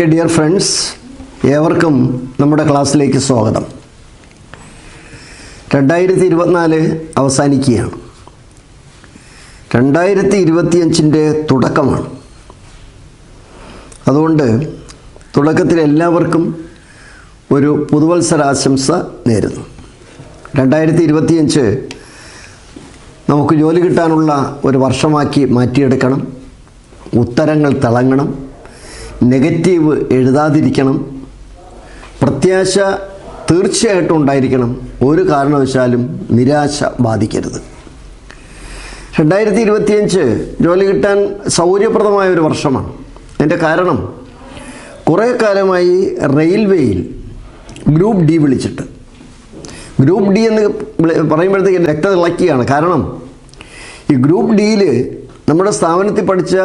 Okay dear friends ഏവർക്കും നമ്മുടെ ക്ലാസ്സിലേക്ക് സ്വാഗതം. രണ്ടായിരത്തി ഇരുപത്തിനാല് അവസാനിക്കുകയാണ്. രണ്ടായിരത്തി ഇരുപത്തിയഞ്ചിന്റെ തുടക്കമാണ്. അതുകൊണ്ട് തുടക്കത്തിൽ എല്ലാവർക്കും ഒരു പുതുവത്സരാശംസ നേരുന്നു. രണ്ടായിരത്തി ഇരുപത്തിയഞ്ച് നമുക്ക് ജോലി കിട്ടാനുള്ള ഒരു വർഷമാക്കി മാറ്റിയെടുക്കണം. ഉത്തരങ്ങൾ തിളങ്ങണം. നെഗറ്റീവ് എഴുതാതിരിക്കണം. പ്രത്യാശ തീർച്ചയായിട്ടും ഉണ്ടായിരിക്കണം. ഒരു കാരണവശാലും നിരാശ ബാധിക്കരുത്. രണ്ടായിരത്തി ഇരുപത്തിയഞ്ച് ജോലി കിട്ടാൻ സൗകര്യപ്രദമായ ഒരു വർഷമാണ്. അതിന്റെ കാരണം കുറേ കാലമായി റെയിൽവേയിൽ ഗ്രൂപ്പ് ഡി വിളിച്ചിട്ട്. ഗ്രൂപ്പ് ഡി എന്ന് പറയുമ്പോഴത്തേക്ക് രക്തം ഇളക്കിയാണ് കാരണം ഈ ഗ്രൂപ്പ് ഡിയിൽ നമ്മുടെ സ്ഥാപനത്തിൽ പഠിച്ച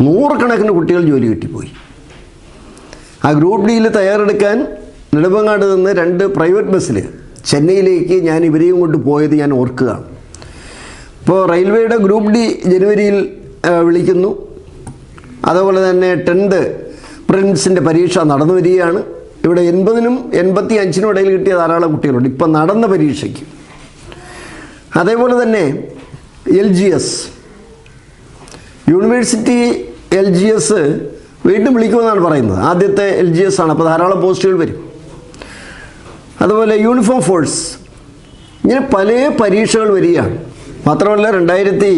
നൂറുകണക്കിന് കുട്ടികൾ ജോലി കിട്ടിപ്പോയി. ആ ഗ്രൂപ്പ് ഡിയിൽ തയ്യാറെടുക്കാൻ നെടുമ്പങ്ങാട് നിന്ന് രണ്ട് പ്രൈവറ്റ് ബസ്സിൽ ചെന്നൈയിലേക്ക് ഞാൻ ഇവരെയും കൊണ്ട് പോയത് ഞാൻ ഓർക്കുകയാണ്. ഇപ്പോൾ റെയിൽവേയുടെ ഗ്രൂപ്പ് ഡി ജനുവരിയിൽ വിളിക്കുന്നു. അതുപോലെ തന്നെ ടെൻത്ത് പ്രിൻസിന്റെ പരീക്ഷ നടന്നു വരികയാണ്. ഇവിടെ എൺപതിനും എൺപത്തി അഞ്ചിനും ഇടയിൽ കിട്ടിയ ധാരാളം കുട്ടികളുണ്ട്. ഇപ്പം നടന്ന പരീക്ഷയ്ക്ക്. അതേപോലെ തന്നെ L G S. University L G S വീണ്ടും വിളിക്കുമെന്നാണ് പറയുന്നത്. ആദ്യത്തെ എൽ ജി എസ് ആണ്. അപ്പോൾ ധാരാളം പോസ്റ്റുകൾ വരും. അതുപോലെ യൂണിഫോം ഫോഴ്സ് ഇങ്ങനെ പല പരീക്ഷകൾ വരികയാണ്. മാത്രമല്ല രണ്ടായിരത്തി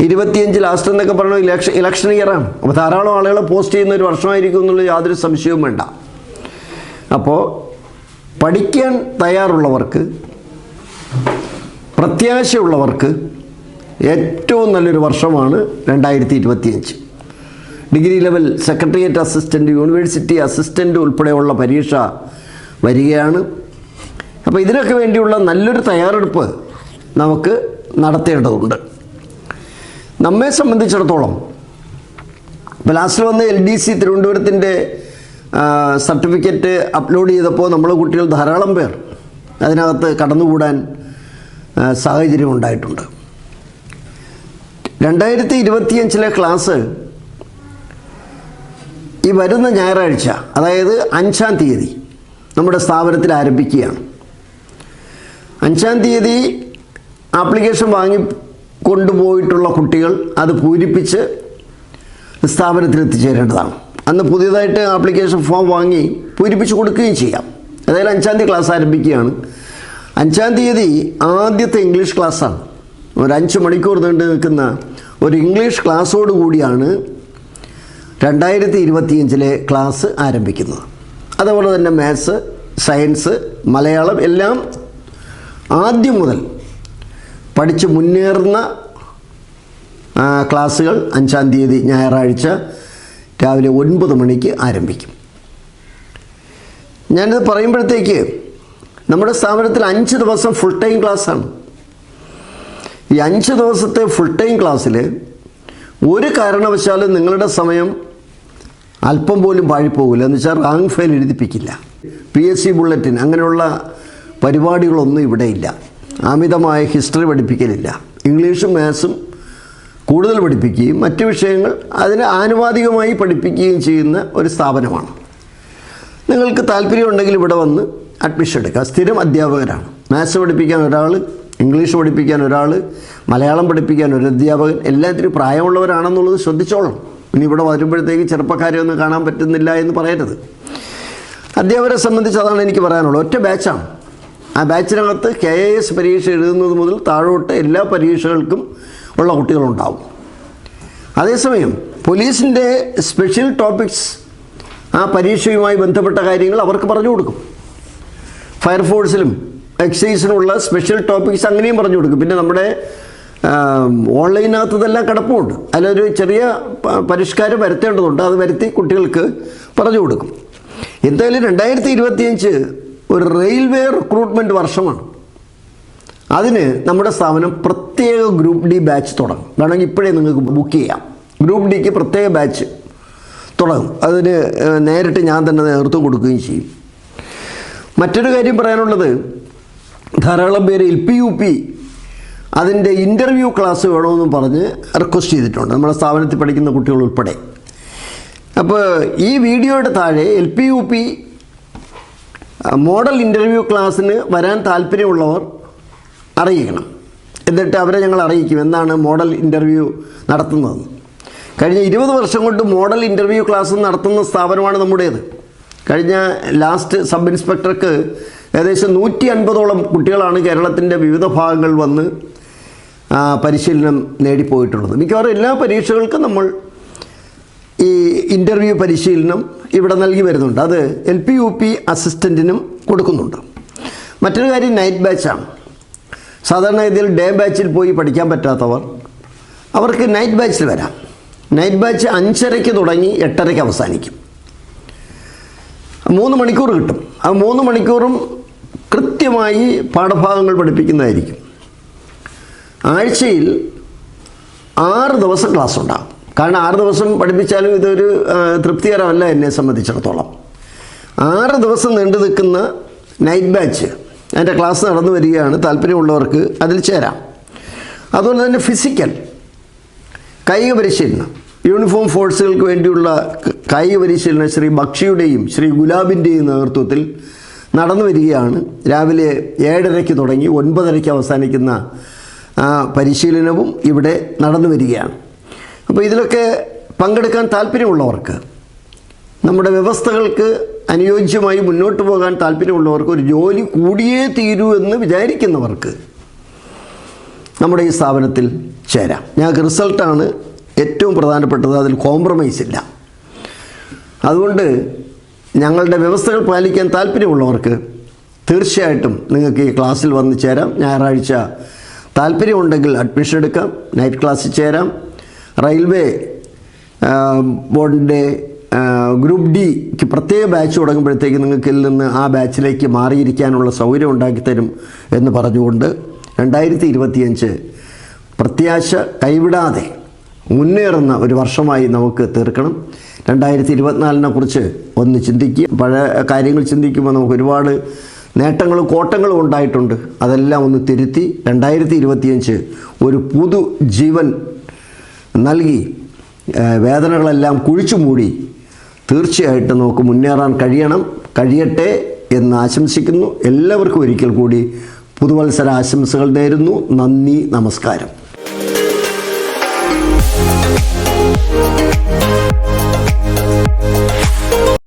ഇരുപത്തിയഞ്ച് ലാസ്റ്റ് എന്നൊക്കെ പറഞ്ഞ ഇലക്ഷൻ ഇലക്ഷൻ ഇയറാണ് അപ്പോൾ ധാരാളം ആളുകളെ പോസ്റ്റ് ചെയ്യുന്ന ഒരു വർഷമായിരിക്കും എന്നുള്ള യാതൊരു സംശയവും വേണ്ട. അപ്പോൾ പഠിക്കാൻ തയ്യാറുള്ളവർക്ക് പ്രത്യാശയുള്ളവർക്ക് ഏറ്റവും നല്ലൊരു വർഷമാണ് രണ്ടായിരത്തി ഇരുപത്തിയഞ്ച് degree level secretariat assistant university assistant ഉൾപ്പെടെയുള്ള പരീക്ഷ വരികയാണ്. അപ്പോൾ ഇതിനൊക്കെ വേണ്ടിയുള്ള നല്ലൊരു തയ്യാറെടുപ്പ് നമുക്ക് നടത്തേണ്ടതുണ്ട്. നമ്മെ സംബന്ധിച്ചിടത്തോളം ഇപ്പോൾ ലാസ്റ്റിൽ വന്ന് എൽ ഡി സി തിരുവനന്തപുരത്തിന്റെ സർട്ടിഫിക്കറ്റ് അപ്ലോഡ് ചെയ്തപ്പോൾ നമ്മൾ കുട്ടികൾ ധാരാളം പേർ അതിനകത്ത് കടന്നുകൂടാൻ സാഹചര്യം ഉണ്ടായിട്ടുണ്ട്. രണ്ടായിരത്തി ഇരുപത്തിയഞ്ചിലെ ക്ലാസ് ഈ വരുന്ന ഞായറാഴ്ച അതായത് അഞ്ചാം തീയതി നമ്മുടെ സ്ഥാപനത്തിൽ ആരംഭിക്കുകയാണ്. അഞ്ചാം തീയതി ആപ്ലിക്കേഷൻ വാങ്ങി കൊണ്ടുപോയിട്ടുള്ള കുട്ടികൾ അത് പൂരിപ്പിച്ച് സ്ഥാപനത്തിൽ എത്തിച്ചേരേണ്ടതാണ്. അന്ന് പുതിയതായിട്ട് ആപ്ലിക്കേഷൻ ഫോം വാങ്ങി പൂരിപ്പിച്ച് കൊടുക്കുകയും ചെയ്യാം. ഏതായാലും അഞ്ചാം തീയതി ക്ലാസ് ആരംഭിക്കുകയാണ്. അഞ്ചാം തീയതി ആദ്യത്തെ ഇംഗ്ലീഷ് ക്ലാസ്സാണ്. ഒരു അഞ്ച് മണിക്കൂർ നീണ്ടു നിൽക്കുന്ന ഒരു ഇംഗ്ലീഷ് ക്ലാസ്സോട് കൂടിയാണ് രണ്ടായിരത്തി ഇരുപത്തിയഞ്ചിലെ ക്ലാസ് ആരംഭിക്കുന്നത് അതുപോലെ തന്നെ മാത്സ് സയൻസ് മലയാളം എല്ലാം ആദ്യം മുതൽ പഠിച്ച് മുന്നേറുന്ന ക്ലാസ്സുകൾ അഞ്ചാം തീയതി ഞായറാഴ്ച രാവിലെ ഒൻപത് മണിക്ക് ആരംഭിക്കും. ഞാനിത് പറയുമ്പോഴത്തേക്ക് നമ്മുടെ സ്ഥാപനത്തിൽ അഞ്ച് ദിവസം ഫുൾ ടൈം ക്ലാസ്സാണ് ഈ അഞ്ച് ദിവസത്തെ ഫുൾ ടൈം ക്ലാസ്സിൽ ഒരു കാരണവശാലും നിങ്ങളുടെ സമയം അല്പം പോലും പാഴിപ്പോകില്ല എന്ന് വെച്ചാൽ റാങ്ക് ഫയൽ എഴുതിപ്പിക്കില്ല. പി എസ് സി ബുള്ളറ്റിൻ അങ്ങനെയുള്ള പരിപാടികളൊന്നും ഇവിടെയില്ല അമിതമായ ഹിസ്റ്ററി പഠിപ്പിക്കലില്ല. ഇംഗ്ലീഷും മാത്സും കൂടുതൽ പഠിപ്പിക്കുകയും മറ്റ് വിഷയങ്ങൾ അതിന് ആനുപാതികമായി പഠിപ്പിക്കുകയും ചെയ്യുന്ന ഒരു സ്ഥാപനമാണ്. നിങ്ങൾക്ക് താല്പര്യമുണ്ടെങ്കിൽ ഇവിടെ വന്ന് അഡ്മിഷൻ എടുക്കുക. സ്ഥിരം അധ്യാപകരാണ്. മാത്സ് പഠിപ്പിക്കാൻ ഒരാൾ ഇംഗ്ലീഷ് പഠിപ്പിക്കാൻ ഒരാൾ മലയാളം പഠിപ്പിക്കാൻ ഒരു അധ്യാപകൻ എല്ലാത്തിനും പ്രായമുള്ളവരാണെന്നുള്ളത് ശ്രദ്ധിച്ചോളണം. ഇനി ഇവിടെ വരുമ്പോഴത്തേക്ക് ചെറുപ്പക്കാരെ ഒന്നും കാണാൻ പറ്റുന്നില്ല എന്ന് പറയരുത്. അധ്യാപകരെ സംബന്ധിച്ച് അതാണ് എനിക്ക് പറയാനുള്ളത്. ഒറ്റ ബാച്ചാണ് ആ ബാച്ചിനകത്ത് കെ എ എസ് പരീക്ഷ എഴുതുന്നത് മുതൽ താഴോട്ട് എല്ലാ പരീക്ഷകൾക്കും ഉള്ള കുട്ടികളുണ്ടാവും. അതേസമയം പോലീസിന്റെ സ്പെഷ്യൽ ടോപ്പിക്സ് ആ പരീക്ഷയുമായി ബന്ധപ്പെട്ട കാര്യങ്ങൾ അവർക്ക് പറഞ്ഞു കൊടുക്കും. ഫയർഫോഴ്സിലും എക്സൈസിനുമുള്ള സ്പെഷ്യൽ ടോപ്പിക്സ് അങ്ങനെയും പറഞ്ഞു കൊടുക്കും. പിന്നെ നമ്മുടെ ഓൺലൈനകത്ത് ഇതെല്ലാം കിടപ്പുണ്ട്. അതിലൊരു ചെറിയ പരിഷ്കാരം വരുത്തേണ്ടതുണ്ട്. അത് വരുത്തി കുട്ടികൾക്ക് പറഞ്ഞു കൊടുക്കും. എന്തായാലും രണ്ടായിരത്തി ഇരുപത്തിയഞ്ച് ഒരു റെയിൽവേ റിക്രൂട്ട്മെന്റ് വർഷമാണ്. അതിന് നമ്മുടെ സ്ഥാപനം പ്രത്യേക ഗ്രൂപ്പ് ഡി ബാച്ച് തുടങ്ങും. വേണമെങ്കിൽ ഇപ്പോഴേ നിങ്ങൾക്ക് ബുക്ക് ചെയ്യാം. ഗ്രൂപ്പ് ഡിക്ക് പ്രത്യേക ബാച്ച് തുടങ്ങും. അതിന് നേരിട്ട് ഞാൻ തന്നെ നേതൃത്വം കൊടുക്കുകയും ചെയ്യും. മറ്റൊരു കാര്യം പറയാനുള്ളത് ധാരാളം പേര് എൽ പി യു പി അതിന്റെ ഇന്റർവ്യൂ ക്ലാസ് വേണമെന്നും പറഞ്ഞ് റിക്വസ്റ്റ് ചെയ്തിട്ടുണ്ട്. നമ്മുടെ സ്ഥാപനത്തിൽ പഠിക്കുന്ന കുട്ടികൾ ഉൾപ്പെടെ. അപ്പോൾ ഈ വീഡിയോയുടെ താഴെ L P U P model interview ക്ലാസ്സിന് വരാൻ താല്പര്യമുള്ളവർ അറിയിക്കണം. എന്നിട്ട് അവരെ ഞങ്ങൾ അറിയിക്കും എന്നാണ് മോഡൽ ഇന്റർവ്യൂ നടത്തുന്നത്. കഴിഞ്ഞ ഇരുപത് വർഷം കൊണ്ട് മോഡൽ ഇന്റർവ്യൂ ക്ലാസ് നടത്തുന്ന സ്ഥാപനമാണ് നമ്മുടേത്. കഴിഞ്ഞ ലാസ്റ്റ് സബ് ഇൻസ്പെക്ടർക്ക് ഏകദേശം നൂറ്റി അൻപതോളം കുട്ടികളാണ് കേരളത്തിന്റെ വിവിധ ഭാഗങ്ങളിൽ വന്ന് പരിശീലനം നേടിപ്പോയിട്ടുള്ളത്. മിക്കവാറും എല്ലാ പരീക്ഷകൾക്കും നമ്മൾ ഈ ഇന്റർവ്യൂ പരിശീലനം ഇവിടെ നൽകി വരുന്നുണ്ട്. അത് എൽ പി യു പി അസിസ്റ്റന്റിനും കൊടുക്കുന്നുണ്ട്. മറ്റൊരു കാര്യം നൈറ്റ് ബാച്ചാണ് സാധാരണ ഇതിൽ ഡേ ബാച്ചിൽ പോയി പഠിക്കാൻ പറ്റാത്തവർ അവർക്ക് നൈറ്റ് ബാച്ചിൽ വരാം. നൈറ്റ് ബാച്ച് അഞ്ചരയ്ക്ക് തുടങ്ങി എട്ടരയ്ക്ക് അവസാനിക്കും. മൂന്ന് മണിക്കൂർ കിട്ടും. ആ മൂന്ന് മണിക്കൂറും കൃത്യമായി പാഠഭാഗങ്ങൾ പഠിപ്പിക്കുന്നതായിരിക്കും. ആഴ്ചയിൽ ആറ് ദിവസം ക്ലാസ് ഉണ്ടാകും കാരണം ആറ് ദിവസം പഠിപ്പിച്ചാലും ഇതൊരു തൃപ്തികരമല്ല എന്നെ സംബന്ധിച്ചിടത്തോളം. ആറ് ദിവസം നീണ്ടു നിൽക്കുന്ന നൈറ്റ് ബാച്ച് അതിന്റെ ക്ലാസ് നടന്നു വരികയാണ്. താല്പര്യമുള്ളവർക്ക് അതിൽ ചേരാം. അതുപോലെ തന്നെ ഫിസിക്കൽ കായിക പരിശീലനം യൂണിഫോം ഫോഴ്സുകൾക്ക് വേണ്ടിയുള്ള കായിക പരിശീലനം ശ്രീ ബക്ഷിയുടെയും ശ്രീ ഗുലാബിന്റെയും നേതൃത്വത്തിൽ നടന്നു വരികയാണ്. രാവിലെ ഏഴരയ്ക്ക് തുടങ്ങി ഒൻപതരയ്ക്ക് അവസാനിക്കുന്ന പരിശീലനവും ഇവിടെ നടന്നു വരികയാണ്. അപ്പോൾ ഇതിലൊക്കെ പങ്കെടുക്കാൻ താല്പര്യമുള്ളവർക്ക് നമ്മുടെ വ്യവസ്ഥകൾക്ക് അനുയോജ്യമായി മുന്നോട്ട് പോകാൻ താല്പര്യമുള്ളവർക്ക് ഒരു ജോലി കൂടിയേ തീരൂ എന്ന് വിചാരിക്കുന്നവർക്ക് നമ്മുടെ ഈ സ്ഥാപനത്തിൽ ചേരാം. ഞങ്ങൾക്ക് റിസൾട്ടാണ് ഏറ്റവും പ്രധാനപ്പെട്ടത് അതിൽ കോംപ്രമൈസ് ഇല്ല. അതുകൊണ്ട് ഞങ്ങളുടെ വ്യവസ്ഥകൾ പാലിക്കാൻ താല്പര്യമുള്ളവർക്ക് തീർച്ചയായിട്ടും നിങ്ങൾക്ക് ഈ ക്ലാസ്സിൽ വന്ന് ചേരാം. ഞായറാഴ്ച താല്പര്യമുണ്ടെങ്കിൽ അഡ്മിഷൻ എടുക്കാം നൈറ്റ് ക്ലാസ്സിൽ ചേരാം. റെയിൽവേ ബോർഡിന്റെ ഗ്രൂപ്പ് ഡിക്ക് പ്രത്യേക ബാച്ച് തുടങ്ങുമ്പോഴത്തേക്ക് നിങ്ങൾക്ക് ഇതിൽ നിന്ന് ആ ബാച്ചിലേക്ക് മാറിയിരിക്കാനുള്ള സൗകര്യം ഉണ്ടാക്കിത്തരും എന്ന് പറഞ്ഞുകൊണ്ട് രണ്ടായിരത്തി ഇരുപത്തിയഞ്ച് പ്രത്യാശ കൈവിടാതെ മുന്നേറുന്ന ഒരു വർഷമായി നമുക്ക് തീർക്കണം. രണ്ടായിരത്തി ഇരുപത്തിനാലിനെ കുറിച്ച് ഒന്ന് ചിന്തിക്കുക പഴയ കാര്യങ്ങൾ ചിന്തിക്കുമ്പോൾ നമുക്ക് ഒരുപാട് നേട്ടങ്ങളും കോട്ടങ്ങളും ഉണ്ടായിട്ടുണ്ട്. അതെല്ലാം ഒന്ന് തിരുത്തി രണ്ടായിരത്തി ഇരുപത്തിയഞ്ച് ഒരു പുതു ജീവൻ നൽകി വേദനകളെല്ലാം കുഴിച്ചു മൂടി തീർച്ചയായിട്ടും നമുക്ക് മുന്നേറാൻ കഴിയണം കഴിയട്ടെ എന്ന് ആശംസിക്കുന്നു. എല്ലാവർക്കും ഒരിക്കൽ കൂടി പുതുവത്സര ആശംസകൾ നേരുന്നു. നന്ദി നമസ്കാരം.